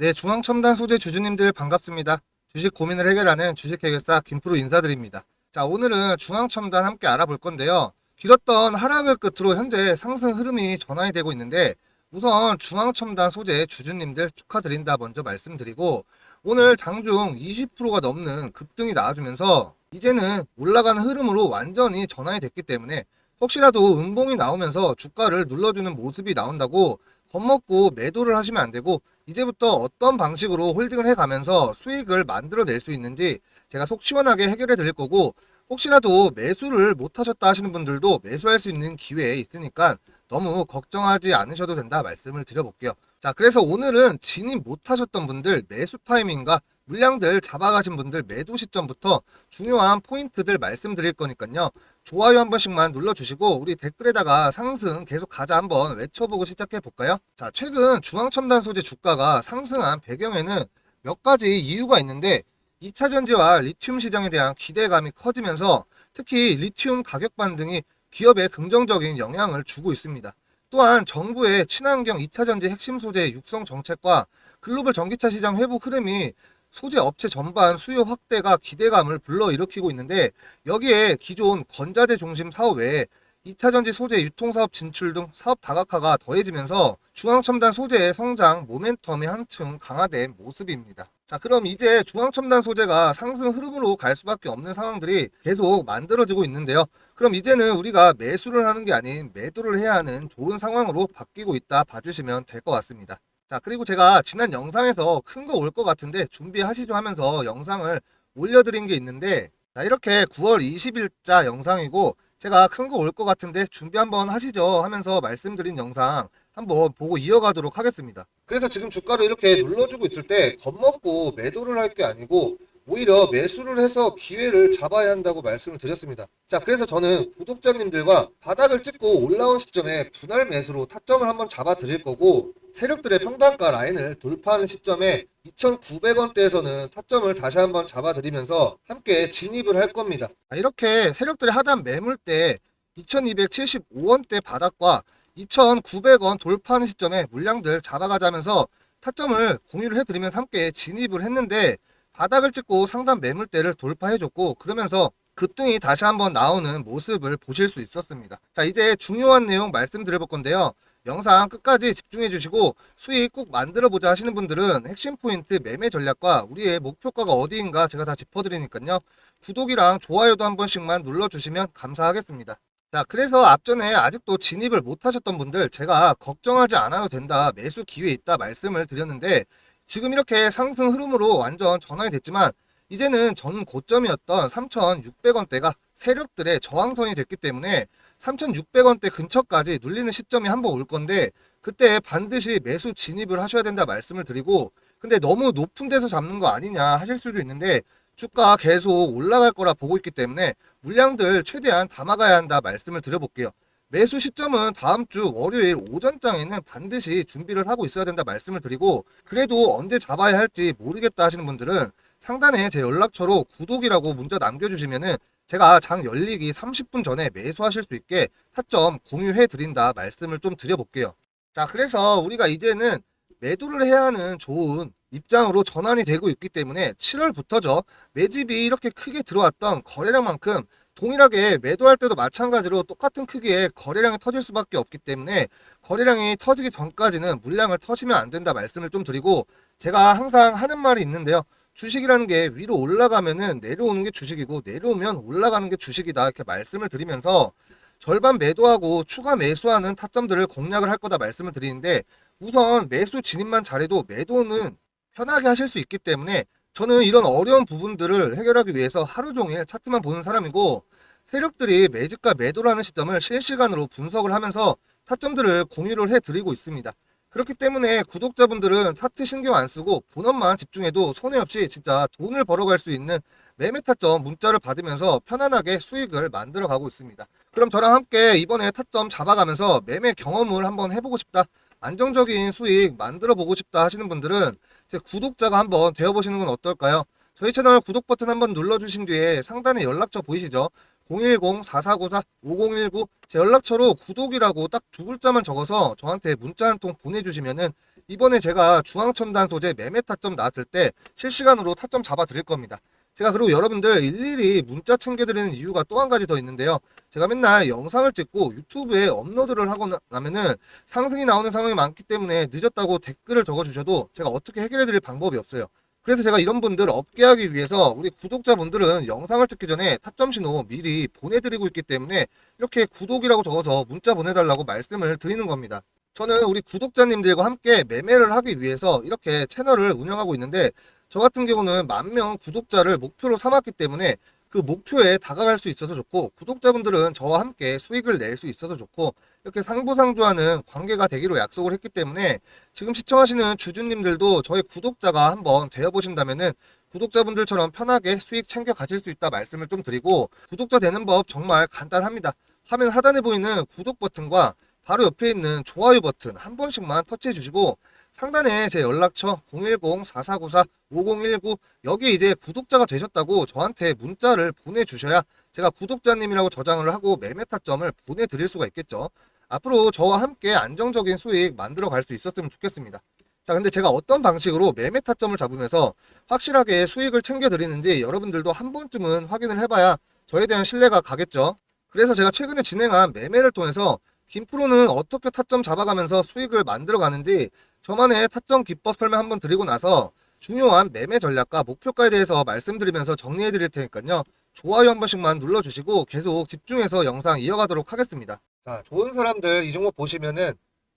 네, 중앙첨단 소재 주주님들 반갑습니다. 주식 고민을 해결하는 주식해결사 김프로 인사드립니다. 자, 오늘은 중앙첨단 함께 알아볼 건데요. 길었던 하락을 끝으로 현재 상승 흐름이 전환이 되고 있는데 우선 중앙첨단 소재 주주님들 축하드린다 먼저 말씀드리고 오늘 장중 20%가 넘는 급등이 나와주면서 이제는 올라가는 흐름으로 완전히 전환이 됐기 때문에 혹시라도 음봉이 나오면서 주가를 눌러주는 모습이 나온다고 겁먹고 매도를 하시면 안 되고 이제부터 어떤 방식으로 홀딩을 해가면서 수익을 만들어낼 수 있는지 제가 속 시원하게 해결해 드릴 거고 혹시라도 매수를 못 하셨다 하시는 분들도 매수할 수 있는 기회 있으니까 너무 걱정하지 않으셔도 된다 말씀을 드려볼게요. 자, 그래서 오늘은 진입 못 하셨던 분들 매수 타이밍과 물량들 잡아가신 분들 매도 시점부터 중요한 포인트들 말씀드릴 거니까요. 좋아요 한 번씩만 눌러주시고 우리 댓글에다가 상승 계속 가자 한번 외쳐보고 시작해 볼까요? 자, 최근 중앙첨단 소재 주가가 상승한 배경에는 몇 가지 이유가 있는데 2차 전지와 리튬 시장에 대한 기대감이 커지면서 특히 리튬 가격 반등이 기업에 긍정적인 영향을 주고 있습니다. 또한 정부의 친환경 2차 전지 핵심 소재 육성 정책과 글로벌 전기차 시장 회복 흐름이 소재 업체 전반 수요 확대가 기대감을 불러일으키고 있는데 여기에 기존 건자재 중심 사업 외에 2차 전지 소재 유통사업 진출 등 사업 다각화가 더해지면서 중앙첨단 소재의 성장 모멘텀이 한층 강화된 모습입니다. 자, 그럼 이제 중앙첨단 소재가 상승 흐름으로 갈 수밖에 없는 상황들이 계속 만들어지고 있는데요. 그럼 이제는 우리가 매수를 하는 게 아닌 매도를 해야 하는 좋은 상황으로 바뀌고 있다 봐주시면 될 것 같습니다. 자, 그리고 제가 지난 영상에서 큰 거 올 것 같은데 준비하시죠 하면서 영상을 올려드린 게 있는데 자, 이렇게 9월 20일자 영상이고 제가 큰 거 올 것 같은데 준비 한번 하시죠 하면서 말씀드린 영상 한번 보고 이어가도록 하겠습니다. 그래서 지금 주가를 이렇게 눌러주고 있을 때 겁먹고 매도를 할 게 아니고 오히려 매수를 해서 기회를 잡아야 한다고 말씀을 드렸습니다. 자, 그래서 저는 구독자님들과 바닥을 찍고 올라온 시점에 분할 매수로 타점을 한번 잡아 드릴 거고 세력들의 평단가 라인을 돌파하는 시점에 2,900원대에서는 타점을 다시 한번 잡아 드리면서 함께 진입을 할 겁니다. 이렇게 세력들의 하단 매물대 2,275원대 바닥과 2,900원 돌파하는 시점에 물량들 잡아가자면서 타점을 공유를 해드리면서 함께 진입을 했는데 바닥을 찍고 상단 매물대를 돌파해줬고 그러면서 급등이 다시 한번 나오는 모습을 보실 수 있었습니다. 자 이제 중요한 내용 말씀드려볼 건데요. 영상 끝까지 집중해 주시고 수익 꼭 만들어 보자 하시는 분들은 핵심 포인트 매매 전략과 우리의 목표가가 어디인가 제가 다 짚어드리니까요. 구독이랑 좋아요도 한 번씩만 눌러주시면 감사하겠습니다. 자, 그래서 앞전에 아직도 진입을 못 하셨던 분들 제가 걱정하지 않아도 된다. 매수 기회 있다 말씀을 드렸는데 지금 이렇게 상승 흐름으로 완전 전환이 됐지만 이제는 전 고점이었던 3,600원대가 세력들의 저항선이 됐기 때문에 3,600원대 근처까지 눌리는 시점이 한번 올 건데 그때 반드시 매수 진입을 하셔야 된다 말씀을 드리고 근데 너무 높은 데서 잡는 거 아니냐 하실 수도 있는데 주가 계속 올라갈 거라 보고 있기 때문에 물량들 최대한 담아가야 한다 말씀을 드려볼게요. 매수 시점은 다음 주 월요일 오전장에는 반드시 준비를 하고 있어야 된다 말씀을 드리고 그래도 언제 잡아야 할지 모르겠다 하시는 분들은 상단에 제 연락처로 구독이라고 문자 남겨주시면은 제가 장 열리기 30분 전에 매수하실 수 있게 타점 공유해 드린다 말씀을 좀 드려볼게요. 자, 그래서 우리가 이제는 매도를 해야 하는 좋은 입장으로 전환이 되고 있기 때문에 7월부터죠. 매집이 이렇게 크게 들어왔던 거래량만큼 동일하게 매도할 때도 마찬가지로 똑같은 크기의 거래량이 터질 수밖에 없기 때문에 거래량이 터지기 전까지는 물량을 터지면 안 된다 말씀을 좀 드리고 제가 항상 하는 말이 있는데요. 주식이라는 게 위로 올라가면은 내려오는 게 주식이고 내려오면 올라가는 게 주식이다 이렇게 말씀을 드리면서 절반 매도하고 추가 매수하는 타점들을 공략을 할 거다 말씀을 드리는데 우선 매수 진입만 잘해도 매도는 편하게 하실 수 있기 때문에 저는 이런 어려운 부분들을 해결하기 위해서 하루 종일 차트만 보는 사람이고 세력들이 매집과 매도를 하는 시점을 실시간으로 분석을 하면서 타점들을 공유를 해드리고 있습니다. 그렇기 때문에 구독자분들은 차트 신경 안 쓰고 본업만 집중해도 손해 없이 진짜 돈을 벌어갈 수 있는 매매 타점 문자를 받으면서 편안하게 수익을 만들어 가고 있습니다. 그럼 저랑 함께 이번에 타점 잡아가면서 매매 경험을 한번 해보고 싶다. 안정적인 수익 만들어 보고 싶다 하시는 분들은 제 구독자가 한번 되어보시는 건 어떨까요? 저희 채널 구독 버튼 한번 눌러주신 뒤에 상단에 연락처 보이시죠? 010-4494-5019 제 연락처로 구독이라고 딱 두 글자만 적어서 저한테 문자 한 통 보내주시면은 이번에 제가 중앙첨단 소재 매매 타점 나왔을 때 실시간으로 타점 잡아 드릴 겁니다. 제가 그리고 여러분들 일일이 문자 챙겨드리는 이유가 또 한 가지 더 있는데요. 제가 맨날 영상을 찍고 유튜브에 업로드를 하고 나- 나면은 상승이 나오는 상황이 많기 때문에 늦었다고 댓글을 적어주셔도 제가 어떻게 해결해드릴 방법이 없어요. 그래서 제가 이런 분들 없게 하기 위해서 우리 구독자분들은 영상을 찍기 전에 타점 신호 미리 보내드리고 있기 때문에 이렇게 구독이라고 적어서 문자 보내달라고 말씀을 드리는 겁니다. 저는 우리 구독자님들과 함께 매매를 하기 위해서 이렇게 채널을 운영하고 있는데 저 같은 경우는 만 명 구독자를 목표로 삼았기 때문에 그 목표에 다가갈 수 있어서 좋고 구독자분들은 저와 함께 수익을 낼 수 있어서 좋고 이렇게 상부상조하는 관계가 되기로 약속을 했기 때문에 지금 시청하시는 주주님들도 저희 구독자가 한번 되어보신다면은 구독자분들처럼 편하게 수익 챙겨 가실 수 있다 말씀을 좀 드리고 구독자 되는 법 정말 간단합니다. 화면 하단에 보이는 구독 버튼과 바로 옆에 있는 좋아요 버튼 한 번씩만 터치해 주시고 상단에 제 연락처 010-4494-5019 여기 이제 구독자가 되셨다고 저한테 문자를 보내주셔야 제가 구독자님이라고 저장을 하고 매매 타점을 보내드릴 수가 있겠죠. 앞으로 저와 함께 안정적인 수익 만들어 갈 수 있었으면 좋겠습니다. 자, 근데 제가 어떤 방식으로 매매 타점을 잡으면서 확실하게 수익을 챙겨드리는지 여러분들도 한 번쯤은 확인을 해봐야 저에 대한 신뢰가 가겠죠. 그래서 제가 최근에 진행한 매매를 통해서 김프로는 어떻게 타점 잡아가면서 수익을 만들어 가는지 저만의 타점 기법 설명 한번 드리고 나서 중요한 매매 전략과 목표가에 대해서 말씀드리면서 정리해 드릴 테니까요. 좋아요 한 번씩만 눌러주시고 계속 집중해서 영상 이어가도록 하겠습니다. 자, 좋은 사람들 이 종목 보시면은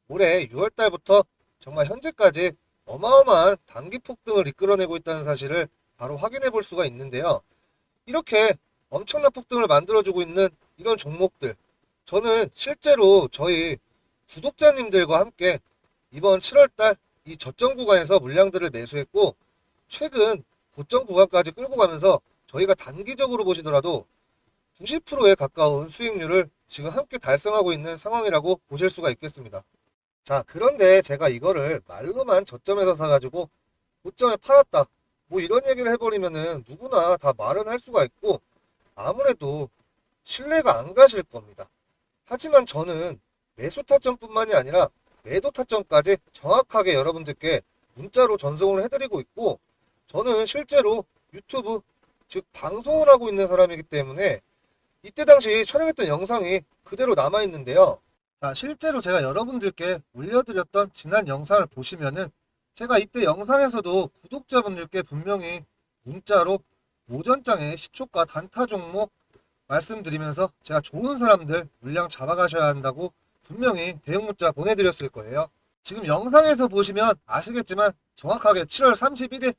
올해 6월 달부터 정말 현재까지 어마어마한 단기 폭등을 이끌어내고 있다는 사실을 바로 확인해 볼 수가 있는데요. 이렇게 엄청난 폭등을 만들어주고 있는 이런 종목들. 저는 실제로 저희 구독자님들과 함께 이번 7월달 이 저점 구간에서 물량들을 매수했고 최근 고점 구간까지 끌고 가면서 저희가 단기적으로 보시더라도 90%에 가까운 수익률을 지금 함께 달성하고 있는 상황이라고 보실 수가 있겠습니다. 자, 그런데 제가 이거를 말로만 저점에서 사가지고 고점에 팔았다. 뭐 이런 얘기를 해버리면은 누구나 다 말은 할 수가 있고 아무래도 신뢰가 안 가실 겁니다. 하지만 저는 매수 타점뿐만이 아니라 매도 타점까지 정확하게 여러분들께 문자로 전송을 해드리고 있고 저는 실제로 유튜브 즉 방송을 하고 있는 사람이기 때문에 이때 당시 촬영했던 영상이 그대로 남아 있는데요. 자, 실제로 제가 여러분들께 올려드렸던 지난 영상을 보시면은 제가 이때 영상에서도 구독자분들께 분명히 문자로 오전장의 시초가 단타 종목 말씀드리면서 제가 좋은 사람들 물량 잡아가셔야 한다고 분명히 대응 문자 보내드렸을 거예요. 지금 영상에서 보시면 아시겠지만 정확하게 7월 31일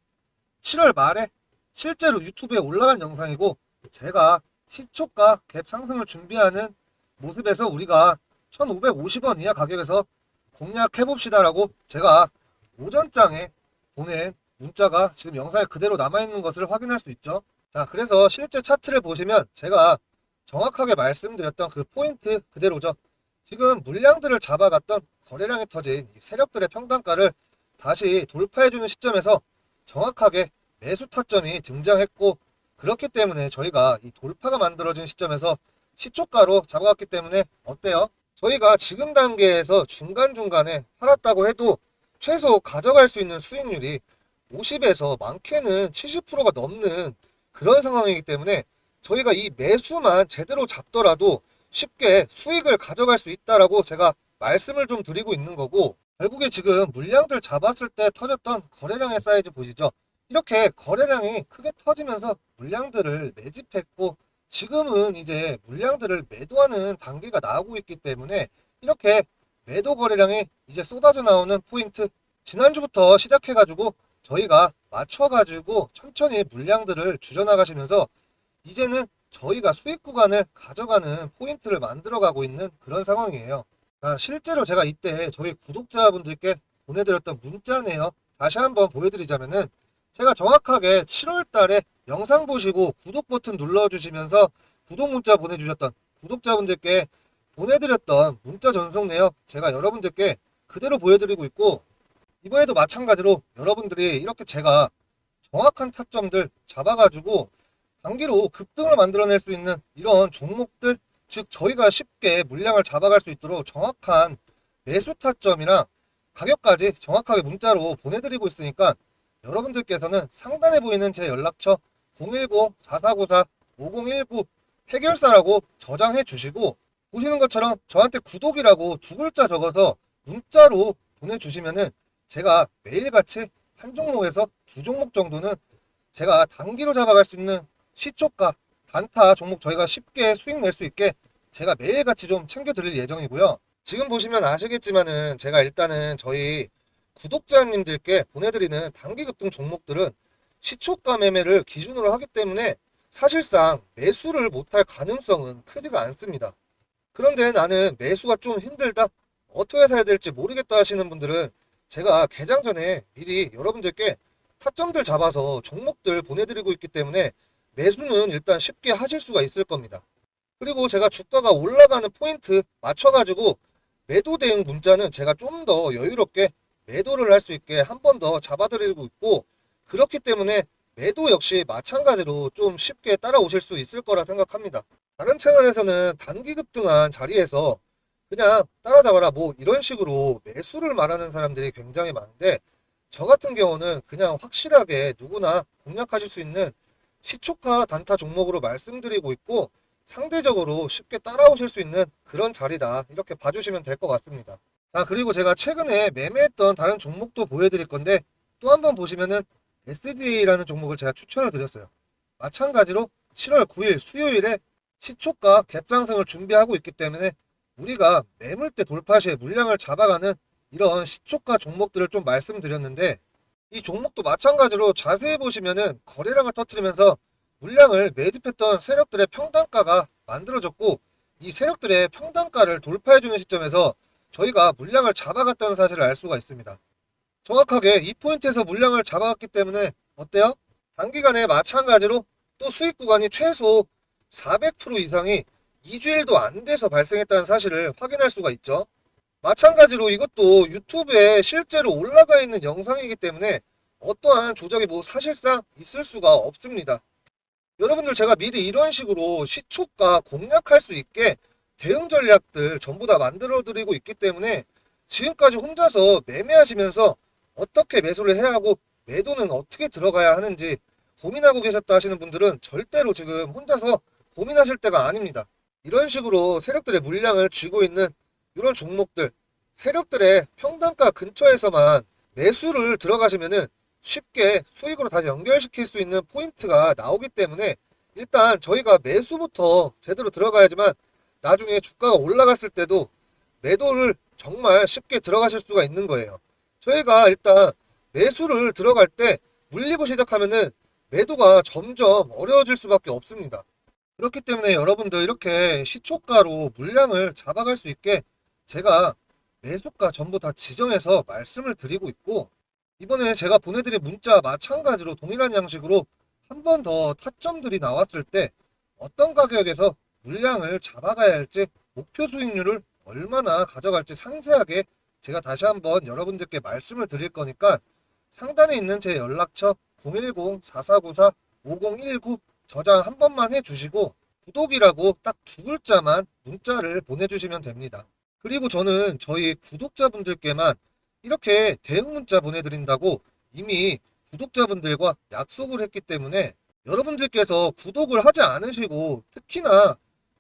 7월 말에 실제로 유튜브에 올라간 영상이고 제가 시초가 갭 상승을 준비하는 모습에서 우리가 1,550원 이하 가격에서 공략해봅시다 라고 제가 오전장에 보낸 문자가 지금 영상에 그대로 남아있는 것을 확인할 수 있죠. 자, 그래서 실제 차트를 보시면 제가 정확하게 말씀드렸던 그 포인트 그대로죠. 지금 물량들을 잡아갔던 거래량이 터진 이 세력들의 평단가를 다시 돌파해주는 시점에서 정확하게 매수 타점이 등장했고 그렇기 때문에 저희가 이 돌파가 만들어진 시점에서 시초가로 잡아갔기 때문에 어때요? 저희가 지금 단계에서 중간중간에 팔았다고 해도 최소 가져갈 수 있는 수익률이 50에서 많게는 70%가 넘는 그런 상황이기 때문에 저희가 이 매수만 제대로 잡더라도 쉽게 수익을 가져갈 수 있다라고 제가 말씀을 좀 드리고 있는 거고 결국에 지금 물량들 잡았을 때 터졌던 거래량의 사이즈 보시죠. 이렇게 거래량이 크게 터지면서 물량들을 매집했고 지금은 이제 물량들을 매도하는 단계가 나오고 있기 때문에 이렇게 매도 거래량이 이제 쏟아져 나오는 포인트 지난주부터 시작해가지고 저희가 맞춰가지고 천천히 물량들을 줄여나가시면서 이제는 저희가 수익 구간을 가져가는 포인트를 만들어가고 있는 그런 상황이에요. 아, 실제로 제가 이때 저희 구독자분들께 보내드렸던 문자네요. 다시 한번 보여드리자면은 제가 정확하게 7월 달에 영상 보시고 구독 버튼 눌러주시면서 구독 문자 보내주셨던 구독자분들께 보내드렸던 문자 전송 내역 제가 여러분들께 그대로 보여드리고 있고 이번에도 마찬가지로 여러분들이 이렇게 제가 정확한 타점들 잡아가지고 단기로 급등을 만들어낼 수 있는 이런 종목들 즉 저희가 쉽게 물량을 잡아갈 수 있도록 정확한 매수 타점이랑 가격까지 정확하게 문자로 보내드리고 있으니까 여러분들께서는 상단에 보이는 제 연락처 010-4494-5019 해결사라고 저장해 주시고 보시는 것처럼 저한테 구독이라고 두 글자 적어서 문자로 보내주시면은 제가 매일같이 한 종목에서 두 종목 정도는 제가 단기로 잡아갈 수 있는 시초가 단타 종목 저희가 쉽게 수익 낼 수 있게 제가 매일같이 좀 챙겨드릴 예정이고요. 지금 보시면 아시겠지만은 제가 일단은 저희 구독자님들께 보내드리는 단기 급등 종목들은 시초가 매매를 기준으로 하기 때문에 사실상 매수를 못할 가능성은 크지가 않습니다. 그런데 나는 매수가 좀 힘들다? 어떻게 사야 될지 모르겠다 하시는 분들은 제가 개장 전에 미리 여러분들께 타점들 잡아서 종목들 보내드리고 있기 때문에 매수는 일단 쉽게 하실 수가 있을 겁니다. 그리고 제가 주가가 올라가는 포인트 맞춰가지고 매도 대응 문자는 제가 좀 더 여유롭게 매도를 할 수 있게 한 번 더 잡아드리고 있고 그렇기 때문에 매도 역시 마찬가지로 좀 쉽게 따라오실 수 있을 거라 생각합니다. 다른 채널에서는 단기 급등한 자리에서 그냥 따라잡아라 뭐 이런 식으로 매수를 말하는 사람들이 굉장히 많은데 저 같은 경우는 그냥 확실하게 누구나 공략하실 수 있는 시초가 단타 종목으로 말씀드리고 있고 상대적으로 쉽게 따라오실 수 있는 그런 자리다 이렇게 봐주시면 될 것 같습니다. 자 그리고 제가 최근에 매매했던 다른 종목도 보여드릴 건데 또 한번 보시면은 SG라는 종목을 제가 추천을 드렸어요. 마찬가지로 7월 9일 수요일에 시초가 갭상승을 준비하고 있기 때문에 우리가 매물대 돌파 시에 물량을 잡아가는 이런 시초가 종목들을 좀 말씀드렸는데 이 종목도 마찬가지로 자세히 보시면은 거래량을 터뜨리면서 물량을 매집했던 세력들의 평단가가 만들어졌고 이 세력들의 평단가를 돌파해주는 시점에서 저희가 물량을 잡아갔다는 사실을 알 수가 있습니다. 정확하게 이 포인트에서 물량을 잡아갔기 때문에 어때요? 단기간에 마찬가지로 또 수익 구간이 최소 400% 이상이 2주일도 안 돼서 발생했다는 사실을 확인할 수가 있죠. 마찬가지로 이것도 유튜브에 실제로 올라가 있는 영상이기 때문에 어떠한 조작이 뭐 사실상 있을 수가 없습니다. 여러분들 제가 미리 이런 식으로 시초가 공략할 수 있게 대응 전략들 전부 다 만들어 드리고 있기 때문에 지금까지 혼자서 매매하시면서 어떻게 매수를 해야 하고 매도는 어떻게 들어가야 하는지 고민하고 계셨다 하시는 분들은 절대로 지금 혼자서 고민하실 때가 아닙니다. 이런 식으로 세력들의 물량을 쥐고 있는 이런 종목들 세력들의 평단가 근처에서만 매수를 들어가시면은 쉽게 수익으로 다시 연결시킬 수 있는 포인트가 나오기 때문에 일단 저희가 매수부터 제대로 들어가야지만 나중에 주가가 올라갔을 때도 매도를 정말 쉽게 들어가실 수가 있는 거예요. 저희가 일단 매수를 들어갈 때 물리고 시작하면은 매도가 점점 어려워질 수밖에 없습니다. 그렇기 때문에 여러분들 이렇게 시초가로 물량을 잡아갈 수 있게 제가 매수가 전부 다 지정해서 말씀을 드리고 있고 이번에 제가 보내드린 문자 마찬가지로 동일한 양식으로 한 번 더 타점들이 나왔을 때 어떤 가격에서 물량을 잡아가야 할지 목표 수익률을 얼마나 가져갈지 상세하게 제가 다시 한번 여러분들께 말씀을 드릴 거니까 상단에 있는 제 연락처 010-4494-5019 저장 한 번만 해주시고 구독이라고 딱 두 글자만 문자를 보내주시면 됩니다. 그리고 저는 저희 구독자분들께만 이렇게 대응 문자 보내드린다고 이미 구독자분들과 약속을 했기 때문에 여러분들께서 구독을 하지 않으시고 특히나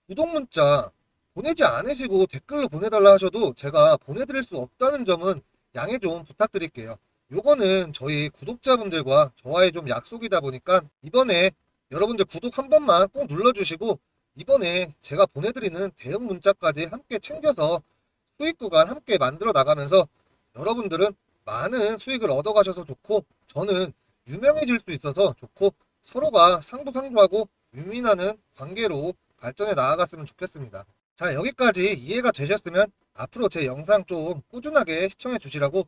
구독 문자 보내지 않으시고 댓글로 보내달라 하셔도 제가 보내드릴 수 없다는 점은 양해 좀 부탁드릴게요. 요거는 저희 구독자분들과 저와의 좀 약속이다 보니까 이번에 여러분들 구독 한 번만 꼭 눌러주시고 이번에 제가 보내드리는 대응 문자까지 함께 챙겨서 수익 구간 함께 만들어 나가면서 여러분들은 많은 수익을 얻어가셔서 좋고 저는 유명해질 수 있어서 좋고 서로가 상부상조하고 유민하는 관계로 발전해 나아갔으면 좋겠습니다. 자 여기까지 이해가 되셨으면 앞으로 제 영상 좀 꾸준하게 시청해 주시라고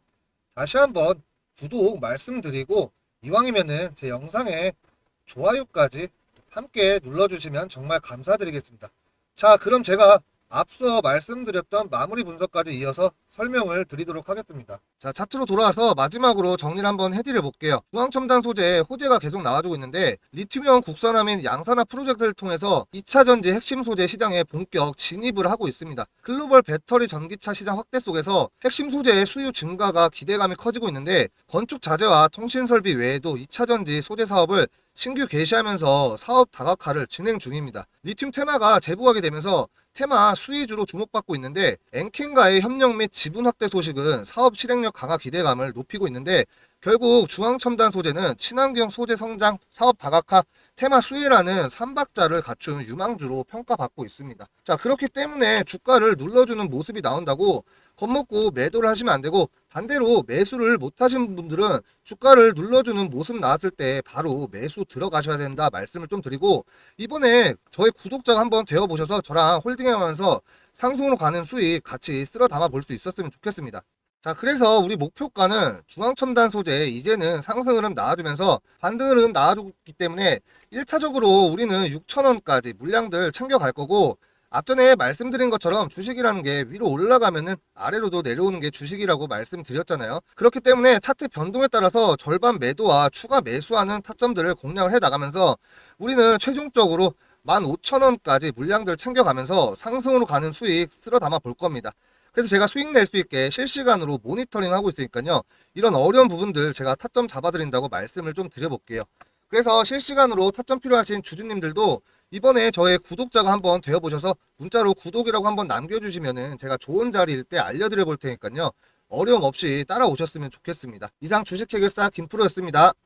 다시 한번 구독 말씀드리고 이왕이면은 제 영상에 좋아요까지 함께 눌러주시면 정말 감사드리겠습니다. 자 그럼 제가 앞서 말씀드렸던 마무리 분석까지 이어서 설명을 드리도록 하겠습니다. 자, 차트로 돌아와서 마지막으로 정리를 한번 해드려 볼게요. 중앙첨단 소재 호재가 계속 나와주고 있는데 리튬이온 국산화 및 양산화 프로젝트를 통해서 2차 전지 핵심 소재 시장에 본격 진입을 하고 있습니다. 글로벌 배터리 전기차 시장 확대 속에서 핵심 소재의 수요 증가가 기대감이 커지고 있는데 건축 자재와 통신 설비 외에도 2차 전지 소재 사업을 신규 개시하면서 사업 다각화를 진행 중입니다. 리튬 테마가 재부하게 되면서 테마 수위주로 주목받고 있는데 엔킨과의 협력 및 지분 확대 소식은 사업 실행력 강화 기대감을 높이고 있는데 결국 중앙첨단 소재는 친환경 소재 성장, 사업 다각화, 테마 수혜라는 삼박자를 갖춘 유망주로 평가받고 있습니다. 자 그렇기 때문에 주가를 눌러주는 모습이 나온다고 겁먹고 매도를 하시면 안 되고 반대로 매수를 못 하신 분들은 주가를 눌러주는 모습 나왔을 때 바로 매수 들어가셔야 된다 말씀을 좀 드리고 이번에 저의 구독자가 한번 되어보셔서 저랑 홀딩하면서 상승으로 가는 수익 같이 쓸어 담아 볼 수 있었으면 좋겠습니다. 자, 그래서 우리 목표가는 중앙첨단 소재 이제는 상승 흐름 나와주면서 반등 흐름 나와주기 때문에 1차적으로 우리는 6천원까지 물량들 챙겨갈 거고 앞전에 말씀드린 것처럼 주식이라는 게 위로 올라가면은 아래로도 내려오는 게 주식이라고 말씀드렸잖아요. 그렇기 때문에 차트 변동에 따라서 절반 매도와 추가 매수하는 타점들을 공략을 해 나가면서 우리는 최종적으로 15,000원까지 물량들 챙겨가면서 상승으로 가는 수익 쓸어 담아 볼 겁니다. 그래서 제가 수익 낼 수 있게 실시간으로 모니터링 하고 있으니까요. 이런 어려운 부분들 제가 타점 잡아드린다고 말씀을 좀 드려볼게요. 그래서 실시간으로 타점 필요하신 주주님들도 이번에 저의 구독자가 한번 되어보셔서 문자로 구독이라고 한번 남겨주시면은 제가 좋은 자리일 때 알려드려 볼 테니까요. 어려움 없이 따라오셨으면 좋겠습니다. 이상 주식 해결사 김프로였습니다.